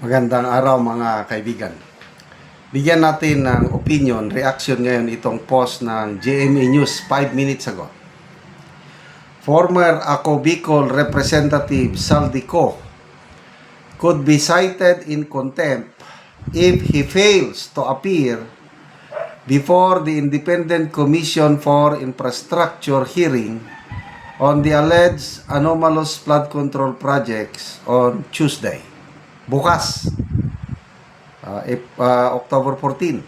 Magandang araw mga kaibigan. Bigyan natin ng opinion, reaction ngayon itong post ng GMA News 5 minutes ago. Former Ako Bicol Representative Saldico could be cited in contempt if he fails to appear before the Independent Commission for Infrastructure hearing on the alleged anomalous flood control projects on Tuesday. Bukas, uh, if, uh, October 14.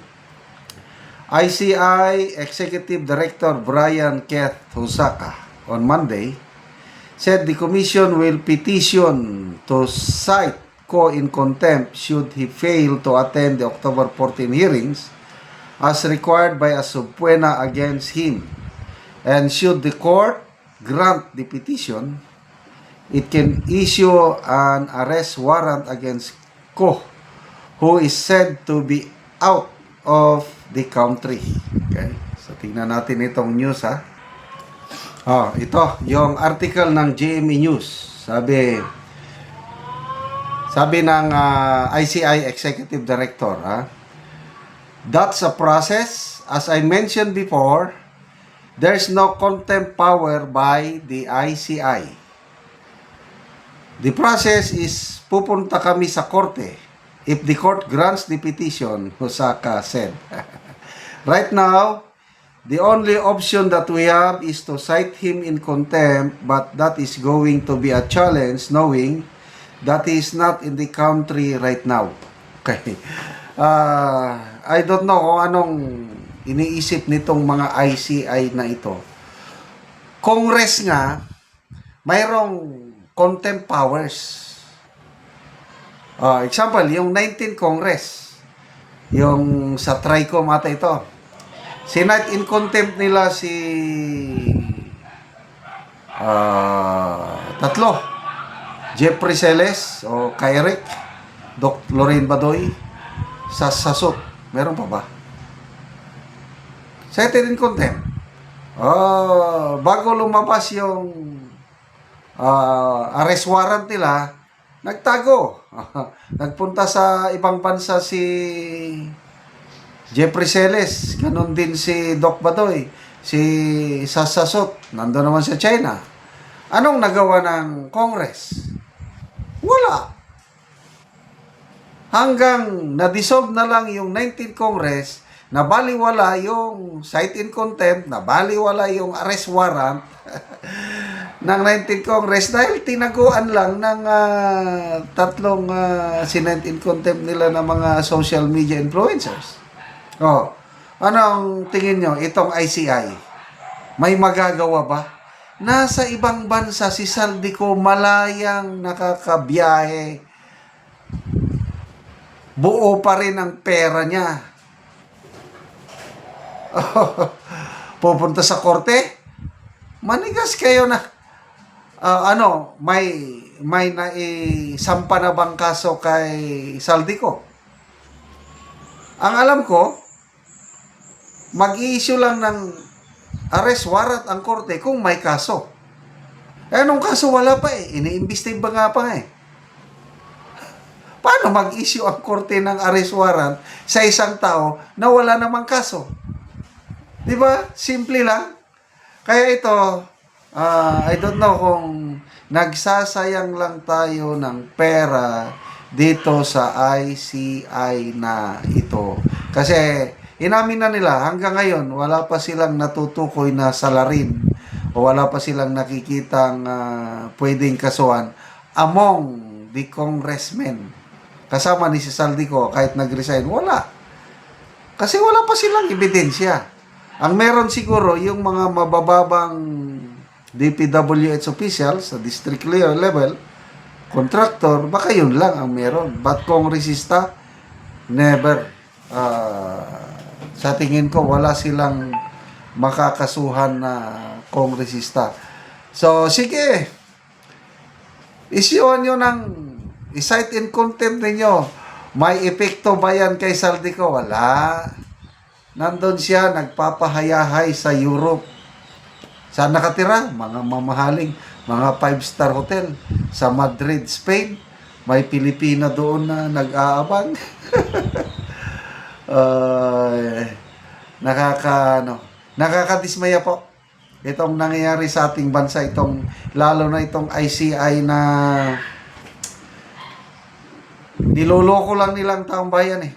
ICI Executive Director Brian Keith Hosaka on Monday said the commission will petition to cite Ko in contempt should he fail to attend the October 14 hearings as required by a subpoena against him. And should the court grant the petition, it can issue an arrest warrant against Ko, who is said to be out of the country. Okay? So, tingnan natin itong news, ha? Oh, ito, yung article ng GME News. Sabi, sabi ng ah, ICI Executive Director, ha? That's a process. As I mentioned before, there's no contempt power by the ICI. The process is pupunta kami sa korte if the court grants the petition, Hosaka said. right now, the only option that we have is to cite him in contempt, but that is going to be a challenge knowing that he is not in the country right now. Okay. Uh, I don't know kung anong iniisip nitong mga ICI na ito. Congress nga, mayroong contempt powers. Ah, example, yung 19 Congress, yung sa TRICOM ata ito, Senate in contempt nila si ah, tatlo. Jeffrey Celes o Kairik, Doc Lorraine Badoy, sa Sasot. Meron pa ba? Cited in contempt. Ah, bago lumabas yung ah, arrest warrant nila, nagtago. Nagpunta sa ibang bansa si Jeffrey Celes, ganun din si Doc Badoy, si Sasasot, nandun naman sa China. Anong nagawa ng Congress? Wala. Hanggang na-dissolve na lang yung 19th Congress, nabaliwala yung cite in contempt, nabaliwala yung arrest warrant ng 19th Congress dahil tinaguan lang ng ah, tatlong uh, sinent in contempt nila ng mga social media influencers. Oh, anong tingin nyo itong ICI? May magagawa ba? Nasa ibang bansa si Saldico malayang nakakabiyahe. Buo pa rin ang pera niya. Pupunta sa korte? Manigas kayo na Ah, ano, may may naisampa na bang kaso kay Saldico? Ang alam ko, mag-i-issue lang ng arrest warrant ang korte kung may kaso. Eh, nung kaso wala pa eh. Iniimbestiga ba nga pa eh. Paano mag-issue ang korte ng arrest warrant sa isang tao na wala namang kaso? Di ba? Simple lang. Kaya ito, ah, I don't know kung nagsasayang lang tayo ng pera dito sa ICI na ito. Kasi inamin na nila hanggang ngayon wala pa silang natutukoy na salarin o wala pa silang nakikitang ah, pwedeng kasuhan among the congressmen. Kasama ni si Saldico kahit nag-resign, wala. Kasi wala pa silang ebidensya. Ang meron siguro yung mga mabababang DPWH officials sa district le- level, contractor, baka yun lang ang meron. But kongresista, never. Ah, sa tingin ko, wala silang makakasuhan na kongresista. So, sige. Isyuhan nyo ng i-cite in contempt ninyo. May epekto ba yan kay Saldico? Wala. Nandun siya, nagpapahayahay sa Europe. Saan nakatira? Mga mamahaling, mga five-star hotel sa Madrid, Spain. may Pilipina doon na nag-aabang. Ay, nakaka ano, nakakadismaya po itong nangyayari sa ating bansa itong lalo na itong ICI na niloloko lang nilang taong bayan eh.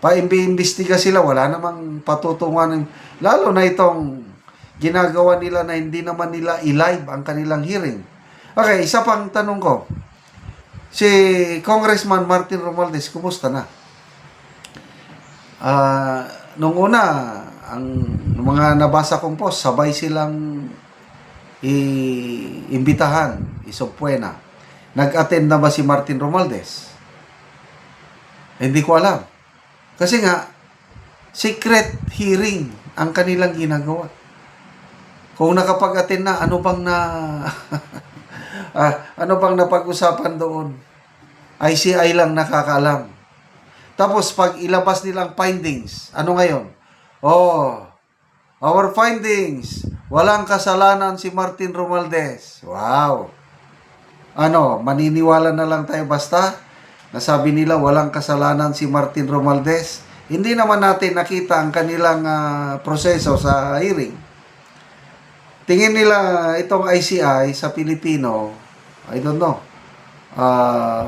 Paimbi-imbestiga sila, wala namang patutungan. Lalo na itong ginagawa nila na hindi naman nila i-live ang kanilang hearing. Okay, isa pang tanong ko. Si Congressman Martin Romualdez, kumusta na? Ah, nung una, ang mga nabasa kong post, sabay silang i-imbitahan, isopwena. Nag-attend na ba si Martin Romualdez? Hindi ko alam. Kasi nga, secret hearing ang kanilang ginagawa. Kung nakapag-attend na, ano bang na... ah, ano bang napag-usapan doon? ICI lang nakakaalam. Tapos pag ilabas nilang findings, ano ngayon? Oh, our findings, walang kasalanan si Martin Romualdez. Wow. Ano, maniniwala na lang tayo basta? Nasabi nila walang kasalanan si Martin Romualdez. Hindi naman natin nakita ang kanilang ah, proseso sa hearing. Tingin nila itong ICI sa Pilipino, I don't know. Ah,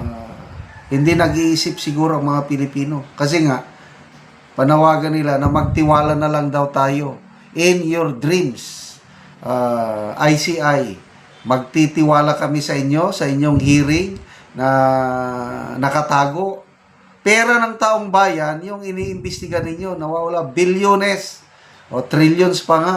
hindi nag-iisip siguro ang mga Pilipino. Kasi nga, panawagan nila na magtiwala na lang daw tayo in your dreams. Ah, ICI, magtitiwala kami sa inyo, sa inyong hearing na nakatago. Pera ng taong bayan, yung iniimbestiga ninyo, nawawala bilyones o trillions pa nga.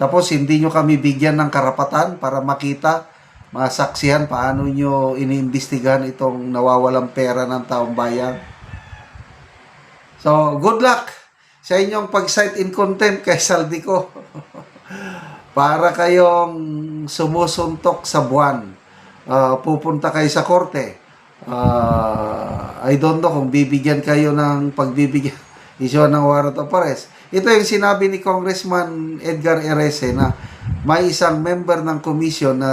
Tapos hindi nyo kami bigyan ng karapatan para makita, masaksihan paano nyo iniimbestigahan itong nawawalang pera ng taong bayan. So, good luck sa inyong pag-cite in contempt kay Saldico. para kayong sumusuntok sa buwan. Ah, pupunta kayo sa korte. Ah, I don't know kung bibigyan kayo ng pagbibigyan issue ng warrant of arrest. Ito yung sinabi ni Congressman Edgar Erese na may isang member ng komisyon na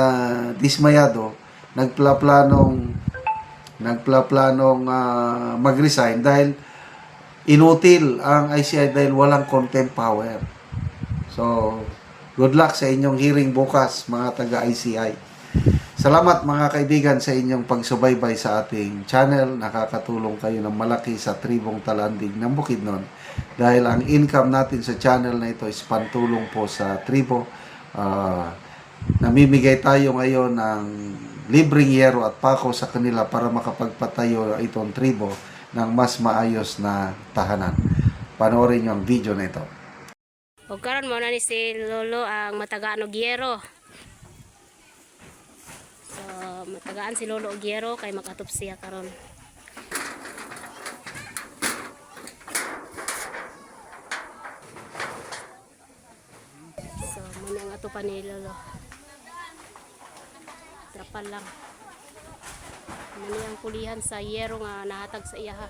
dismayado nagplaplanong nagplaplanong ah, mag-resign dahil inutil ang ICI dahil walang content power. So, good luck sa inyong hearing bukas mga taga-ICI. Salamat mga kaibigan sa inyong pagsubaybay sa ating channel. Nakakatulong kayo ng malaki sa tribong talandig ng Bukidnon. Dahil ang income natin sa channel na ito is pantulong po sa tribo. Ah, namimigay tayo ngayon ng libreng yero at pako sa kanila para makapagpatayo itong tribo ng mas maayos na tahanan. Panoorin nyo ang video na ito. O karon mo na ni si Lolo ang matagaan og yero. So, matagaan si Lolo og yero kay makatop siya karon. So, muna ang atupan ni Lolo. Trapal lang. Muna ang pulihan sa yero nga nahatag sa iya ha.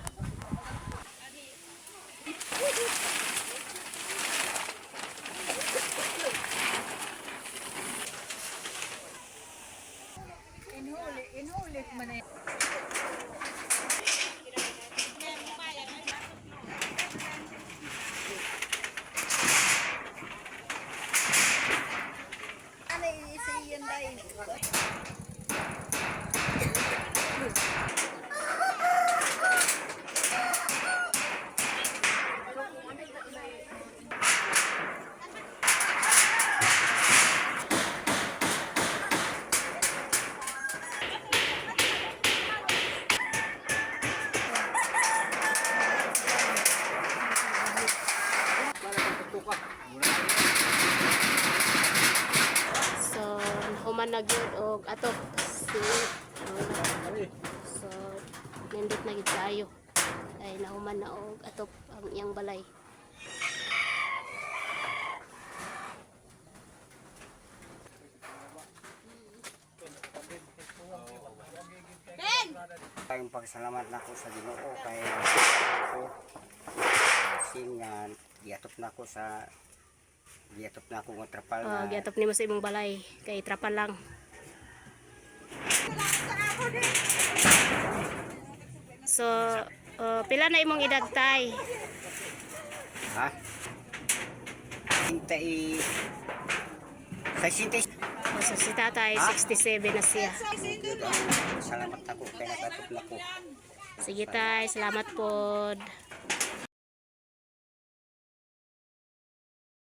So, human na gyud og atok si So, nindot na gyud kayo. Ay nahuman na og atop ang iyang balay. Tayong pagsalamat na ko sa Ginoo kay ako sin nga giatop na ko sa giatop na ko ng trapal Uh, na giatop nimo sa imong balay kay trapal lang. So, uh, pila na imong edad tay? Ha? Hintay. Sa sinti. So, si tatay, 67 na siya. Salamat ako kay nakatok na ko. Sige tay, salamat po.